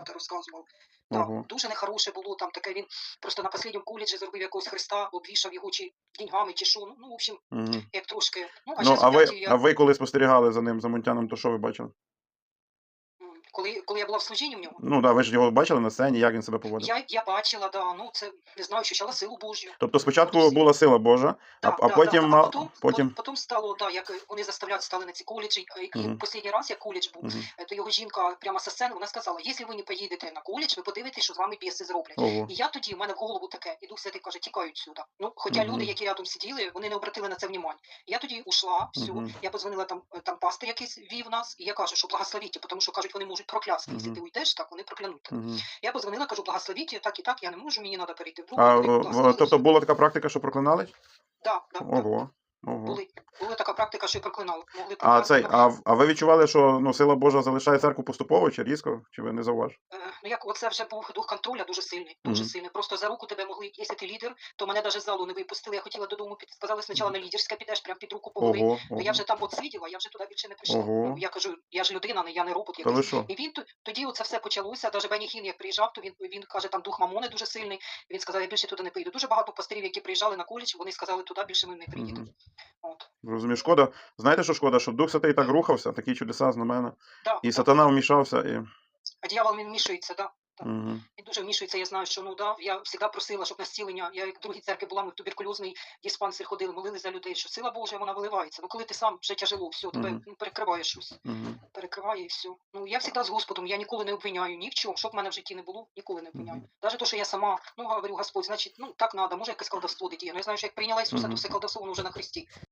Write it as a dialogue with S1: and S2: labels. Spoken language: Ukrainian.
S1: тата розказував. Так,
S2: угу.
S1: дуже нехороше було там таке. Він просто на останньому коледжі зробив якогось хреста, обвішав його чи деньгами, чи що. Ну, ну в общем,
S2: угу.
S1: як трошки. Ну,
S2: Ну,
S1: щас
S2: а ви,
S1: я,
S2: а ви коли спостерігали за ним, за Монтяном, то що ви бачили?
S1: Коли, коли я була в служінні в нього,
S2: Ну да, ви ж його бачили на сцені, як він себе поводив.
S1: я, я бачила, да, ну це не знаю, ощущала силу Божю.
S2: Тобто спочатку була сила Божа, а,
S1: Да,
S2: а потім,
S1: да.
S2: ма-
S1: потім,
S2: потім...
S1: потім стало, да, як вони заставляють стали на ці коледжі. І, і
S2: Мгм.
S1: останній раз, як коледж був, е, то його жінка прямо со сцени, вона сказала, якщо ви не поїдете на коледж, ви подивитесь, що з вами біси зроблять.
S2: Ого.
S1: І я тоді, в мене в голову таке, і Дух Святий каже, тікають сюди. Ну, хоча
S2: Мгм.
S1: люди, які рядом сиділи, вони не обратили на це внимання. Я тоді ушла, все,
S2: Мгм.
S1: я позвонила там, е, там пастир якийсь вів нас, і я кажу, що благословіть, тому що кажуть, вони можуть проклясти. Якщо ти уйдеш, так вони проклянуть. тебе. Я позвонила, кажу, благословіть, так і так, я не можу, мені треба перейти в другу.
S2: Тобто була така практика, що проклинали?
S1: Так, да.
S2: Ого.
S1: Були, така практика, що проклинали. Могли
S2: А цей, а, а ви відчували, що ну, сила Божа залишає церкву поступово чи різко? Чи ви не зауважили?
S1: Е, Ну як оце вже був дух контроля дуже сильний, дуже
S2: Мгм.
S1: сильний. Просто за руку тебе могли, якщо ти лідер, то мене навіть з залу не випустили. Я хотіла додому піти. Сказали спочатку на лідерське підеш, прям під руку повели.
S2: Ого.
S1: То я вже там от сиділа, я вже туди більше не прийшла.
S2: Ого.
S1: Ну, я кажу, я ж людина, не я не робот якийсь. І він тоді оце все почалося. Навіть Бені Хін, як приїжджав, то він він каже, там дух мамони дуже сильний. Він сказав, я більше туди не поїду. Дуже багато пастирів, які приїжджали на коледж, вони сказали, туди більше ми не приїдемо.
S2: Мгм.
S1: От.
S2: Розумію, шкода. Знаєте, що шкода? Що Дух Святий так рухався, такі чудеса знамена.
S1: Да,
S2: І сатана вмішався і.
S1: А дьявол він вмішується, да. Так. Він дуже вмішується, я знаю, що ну да, я завжди просила, щоб на зцілення, я як в другій церкві була, ми в туберкульозний диспансер ходили, молили за людей, що сила Божа вона виливається. Ну коли ти сам вже тяжело, все, тебе
S2: Мгм.
S1: ну, перекриває щось,
S2: Мгм.
S1: перекриває і все. Ну я завжди з Господом, я ніколи не обвиняю ні в чому, що в мене в житті не було, ніколи не обвиняю. Навіть то, що я сама, ну говорю, Господь, значить, ну так надо, може якесь колдовство діє. Ну я знаю, що як прийняла Ісуса, то все колдовство воно вже на Христі.